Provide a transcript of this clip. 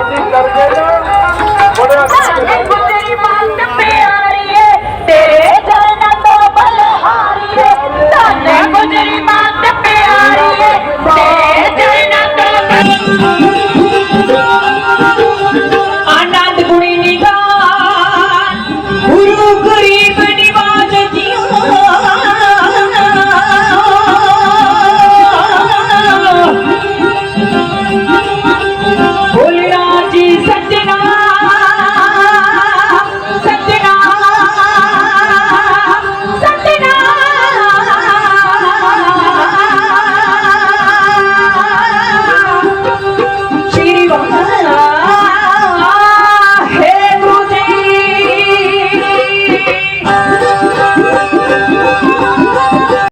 ਸ਼ਾਦੀ ਕਰ ਦੇਣਾ ਬੜਾ ਸਾਡੇ ਤੇਰੀ ਮੰਨ ਪਿਆਰੀਏ ਤੇਰੇ ਜਨਾਂ ਤੋਂ ਬਲਹਾਰੀਏ ਧੰਨੇ ਗੁਜਰੀ ਮੰਨ ਪਿਆਰੀਏ ਤੇਰੇ ਜਨਾਂ ਤੋਂ ਬਲਹਾਰੀਏ ਆਨੰਦ ਗੁਣੀ ਨਿਗਾਨ ਗੁਰੂ ਗੁਰੀ Thank you.